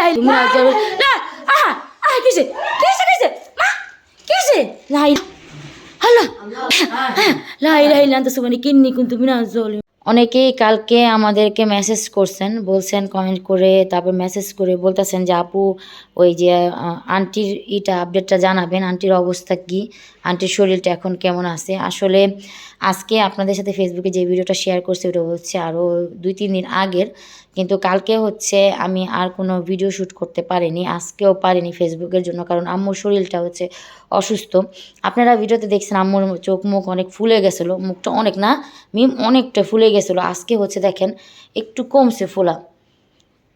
লাই তুমি না না আহা আহা কিসে কিসে কিসে মা কিসে লাই আল্লাহ লাই লাই লান্ত সুবানি কিন্নি কিন্তু মিনা জল অনেকেই কালকে আমাদেরকে মেসেজ করছেন, বলছেন কমেন্ট করে, তারপর মেসেজ করে বলতেছেন যে, আপু, ওই যে আন্টির ইটা আপডেটটা জানাবেন আন্টির অবস্থা কি? আন্টির শরীরটা এখন কেমন আছে? আসলে আজকে আপনাদের সাথে ফেসবুকে যে ভিডিওটা শেয়ার করছি, ওটা হচ্ছে আরও দুই, তিন দিন আগের, কিন্তু কালকে হচ্ছে আমি আর কোনো ভিডিও শ্যুট করতে পারিনি, আজকেও পারিনি ফেসবুকের জন্য, কারণ আম্মুর শরীরটা হচ্ছে অসুস্থ। আপনারা ভিডিওতে দেখছেন, আম্মুর চোখ মুখ অনেক ফুলে গেছিল, মুখটা অনেক না মিম অনেকটা ফুলে গেছিল। আজকে হচ্ছে দেখেন, একটু কমছে ফোলা।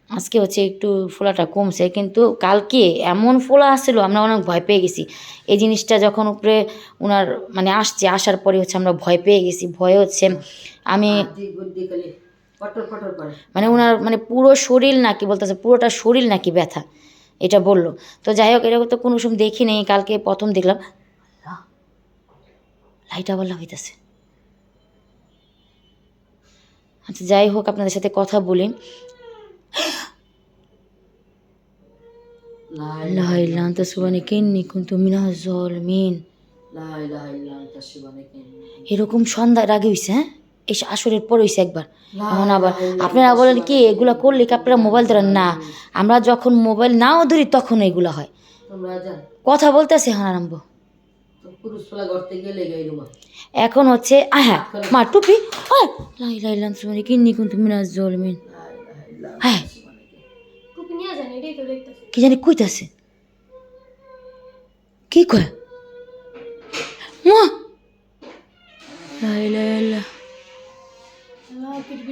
আজকে হচ্ছে একটু ফোলাটা কমছে, কিন্তু কালকে এমন ফোলা আসছিল, আমরা অনেক ভয় পেয়ে গেছি। এই জিনিসটা যখন উপরে ওনার মানে আসছে, আসার পরে হচ্ছে আমরা ভয় পেয়ে গেছি। ভয় হচ্ছে, আমি মানে ওনার মানে পুরো শরীর নাকি বলতেছে, পুরোটা শরীর নাকি ব্যথা, এটা বলল। তো যাই হোক, এরকম তো কোনো সময় দেখি নেই কালকে প্রথম দেখলাম। লাইট আবার লাগাইতেছে। আচ্ছা যাই হোক আপনাদের সাথে কথা বলি। এরকম সন্ধ্যার আগে হয়েছে হ্যাঁ? এই আসরের পর হয়েছে একবার। এখন আবার আপনারা বলেন কি এগুলা করলে কি আপনারা মোবাইল ধরেন? না আমরা যখন মোবাইল নাও ধরি তখন এগুলা হয়। কথা বলতেছে এখন আরম্ভ। এখন হচ্ছে হ্যাঁ মা টুপি লাই লাই লান সুমানি কিন্নি কিন্তু মিনাজ জলমিন হ্যাঁ কি জানি কইতাছে। কি কয়? মা! লাই লাই লাই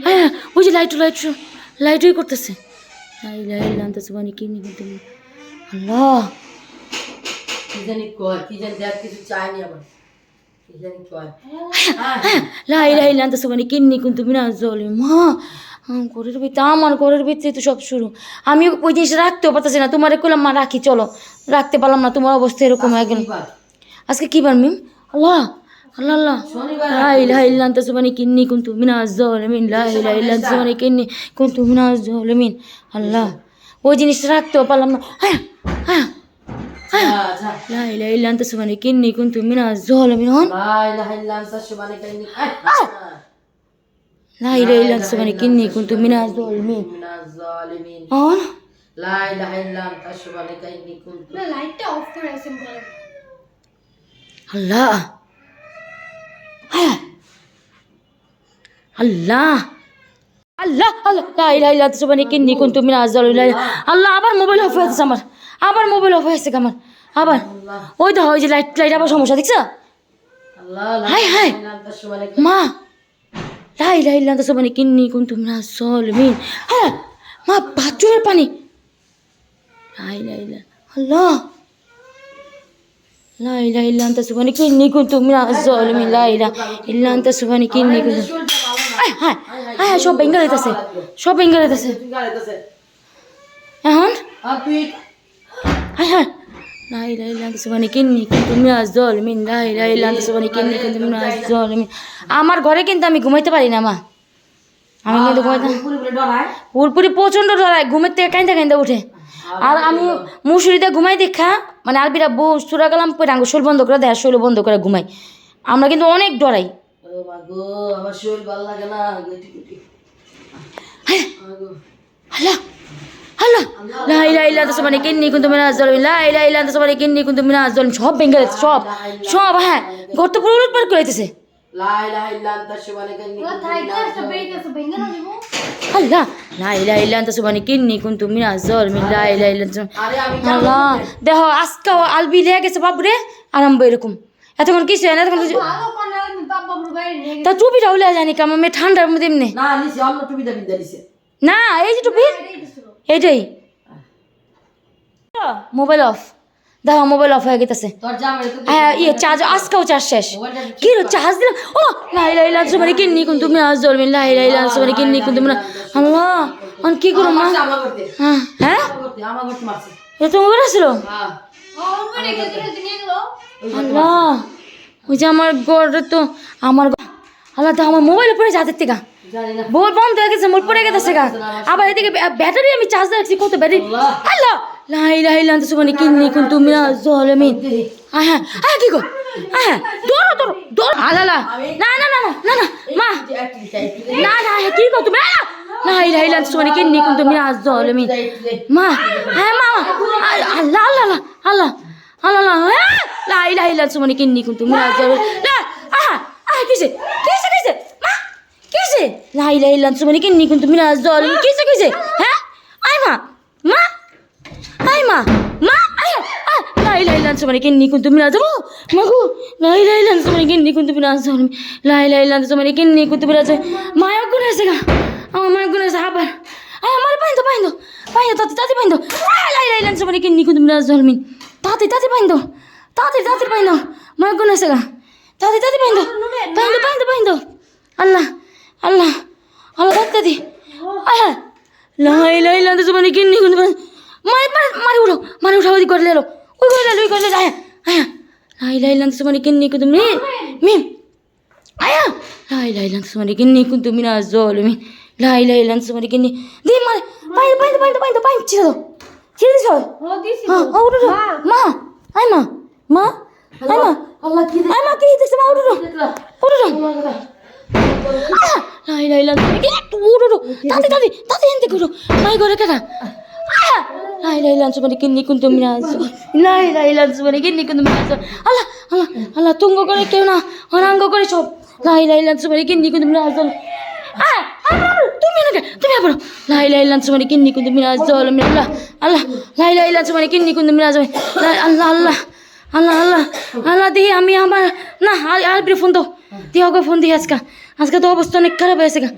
হ্যাঁ লাইট লাইট লাইটই করতেছে। লাই লাই তো সুমানি কিন্নি আল্লাহ! জানি কয় কি জানি দেখ কিছু চাইনি জানি কয়। লাই লাই লান তো কিন্নি কিন্তু মিনাজ জলমিন মা আমার ঘরের ভিতরে আমার ঘরের ভিতরে তো সব শুরু। আমি ওই জিনিসটা রাখতেও পারতেছি না। তোমার কইলাম মা রাখি চলো। রাখতে পারলাম না তোমার অবস্থা এরকম হয়ে গেল। আজকে কি বার? মিম? আল্লাহ আল্লাহ আল্লাহ। শনিবার লা ইলাহা ইল্লা আনতা সুবহানাকা ইন্নী কুনতু মিনাজ জালিমিন লা ইলাহা ইল্লা আনতা সুবহানাকা ইন্নী কুনতু মিনাজ জালিমিন আল্লাহ ওই জিনিসটা রাখতেও পারলাম না। হ্যাঁ। হ্যাঁ যা যা লা ইলাহা ইল্লা আনতা সুবহানাকা ইন্নী কুনতু মিনাজ জালিমিন হন লাই লাই লাই তার শিবানীকে নি লা ইলাহা ইল্লা আনতা সুবহানাকা ইন্নী কুনতু মিনাজ জালিমিন। মিনাজ জালিমিন হন লাই লাই লাই তার শিবানীকে নি কুনতু আল্লাহ। হ্যাঁ! আল্লাহ। আল্লাহ আল্লাহ লা ইলাহা ইল্লা আনতা সুবহানাকা ইন্নী কুনতু মিনাজ জালিমিন। আল্লাহ আবার মোবাইল অফ হয়ে গেছে আমার। আবার মোবাইল অফ হয়েছে আমার আবার ওই তো ওই যে লাইট লাইট আবার সমস্যা দেখছো আল্লাহ হাই, হাই। লাই লাই তার শিবানীকে মা লা ইলাহা ইল্লা আনতা সুবহানাকা ইন্নী কুনতু মিনাজ জালিমিন হ্যাঁ মা বাথরুমের পানি লা ইলাহা ইল্লা আল্লাহ لا إله إلا أنت سبحانك إني كنت من الظالمين لا إله إلا أنت سبحانك إني كنت হ্যাঁ হ্যাঁ হ্যাঁ সব বেঙ্গল হইতেছে সব বেঙ্গল হইতেছে তুই গাড়িতেছে এখন আর তুই হ্যাঁ হ্যাঁ لا إله إلا أنت سبحانك إني كنت من الظالمين لا إله إلا أنت سبحانك إني كنت من الظالمين আমার ঘরে কিন্তু আমি ঘুমাইতে পারি না মা আমি কিন্তু ঘুমাইতে পুরি পুরি ডরায় পুরপুরি প্রচণ্ড ডরায় ঘুমের থেকে কাইন্দা কাইন্দা উঠে আর আমি মুসুরিতে ঘুমাই দেখা মানে আলবিরা বউ সুরা গেলাম পরে আঙ্গুর শোল বন্ধ করে দেয় শৈল বন্ধ করে ঘুমাই আমরা কিন্তু অনেক ডরাই ও মা গো আমার শরীর ভালো লাগে না গুটি গুটি হ্যাঁ আল্লাহ আল্লাহ লা ইলাহা ইল্লা আনতা সুবহানাকা ইন্নী কুনতু মিনাজ জালিমিন লা ইলাহা ইল্লা আনতা সুবহানাকা ইন্নী কুনতু মিনাজ জালিমিন সব ভেঙে গেছে সব। সব হ্যাঁ। ঘর তো পুরো উলটপাট করে দিতেছে ইল্লা আনতা আল্লাহ! লা ইলাহা ইল্লা আনতা সুবহানাকা ইন্নী কুনতু মিনাজ জালিমিন লা ইলাহা ইল্লা আনতা আরে আমি আল্লাহ! দেহ আজকে আলবি লেগে গেছে বাবুরে আরম্ভ এরকম। এতক্ষণ কিছু হয় না এতক্ষণ কিছু তা টুপিটা উলে জানি কেমন মেয়ে ঠান্ডার মধ্যে এমনি। না এই যে টুপি। এইটাই মোবাইল অফ দেখো মোবাইল অফ হয়ে গেছে হ্যাঁ ইয়ে চার্জ আজকেও চার্জ শেষ। কি চার্জ দিলাম? ও লাই লাই লাল সুমারি কিন্নি কুন তুমি আজ জলমিন লাই লাই লাল সুমারি কিন্নি কুন তুমি আল্লাহ অন কি করো মা? হ্যাঁ হ্যাঁ? এটা তো মোবাইল আসলো? হ্যাঁ। আল্লাহ ওই যে আমার গড়ে তো আমার আল্লাহ তো আমার মোবাইলে পড়ে যাদের থেকে বল বন্ধ হয়ে গেছে মোর পড়ে গেছে গা। আবার এদিকে ব্য- ব্যাটারি আমি চার্জ রাখছি কত ব্যাটারি? আল্লাহ। লাই লাই লান তো সুবনি কিন্নি কুন্তু মিনা জলমিন। আয় হ্যাঁ আয় কি গো? হ্যাঁ দৌড়ো দৌড়ো দৌড়ো। আলালা না না না না না না মা। না না হ্যাঁ কি গো তুমি? আ! লাই লাই লান তো সুবনি কিন্নি কুন্তু মিনা জলমিন। মা হ্যাঁ মা আল্লাহ আল্লাহ আল্লাহ আল্লাহ আল্লাহ আহ! লাই লাই লান সুবনি কিন্নি কুন্তু মিনা জলমিন। না আহা আহ কিসে? মা কিসে লাই লাই লান সুবনি কিন্নি কুন্তু মিনা জলমিন কিসে কিসে হ্যাঁ আয় মা মা! Ah! Ilaha illa anta subhanaka inni kuntu minaz zalimin. Magu! La ilaha illa anta subhanaka inni kuntu minaz zalimin. La ilaha illa anta subhanaka inni kuntu minaz zalimin. Ma ya guna sega. আমার মায়ের গুণে আছে আবার আয় আমার pine তো pine তো pine তো তাতে তাতে পাইন তো আয় লাই লাই লান সবাই কিন্নি কুতুম মিনাজ জলমিন তাতে তাতে পাইন তো তাতে তাতে পাইন তো মায়ের গুণে আছে গা তাতে তাতে পাইন তো পাইন তো পাইন তো পাইন তো আল্লাহ আল্লাহ আল্লাহ তাতে দি। আয় লাই লাই লান সবাই কিন্নি কুতুম মারে মারে মারে উঠো মারে উঠাও দি করে লেলো ওই করে লেলো ওই করে লেলো আয় আয় লাই লাই লান সবাই কিন্নি কুতুম মি মিম আয়া লাই লাই লান সমারি কিন্নি কুন্তু মিনা জলমি লাই লাই লান সমারি কিন্নি দি মারে পাই পাই পাই পাই পাই ছিড়ে দাও। ছিড়ে দিছ? হ্যাঁ ও উঠো মা। আই মা। মা আই মা। আল্লাহ কি আই মা কি দিছে মা উঠো উঠো। লাই লাই কিন্নি উঠো তাতে তাতে তাতে এনতে করো মাই করে কেটা লাই লাই লান সমারি কিন্নি কুন্তু মিনা লাই লাই লান সমারি কিন্নি কুন্তু মিনা আল্লাহ আল্লাহ আল্লাহ তুঙ্গ করে কেউ না অনাঙ্গ করে সব লাই লাই লান সমারি কিন্নি কুন্তু মিনা আয় তুমি না তুমি আবার লাই লাই লান সমারি কিন্নি কুন্তু মিনা জল আল্লাহ আল্লাহ লাই লাই লান সমারি কিন্নি কুন্তু মিনা জল আল্লাহ আল্লাহ আল্লাহ আল্লাহ আল্লাহ দিহি আমি আমার না আর আর ফোন দাও দিয়ে ফোন দিই আজকে আজকে তো অবস্থা অনেক খারাপ হয়েছে গা।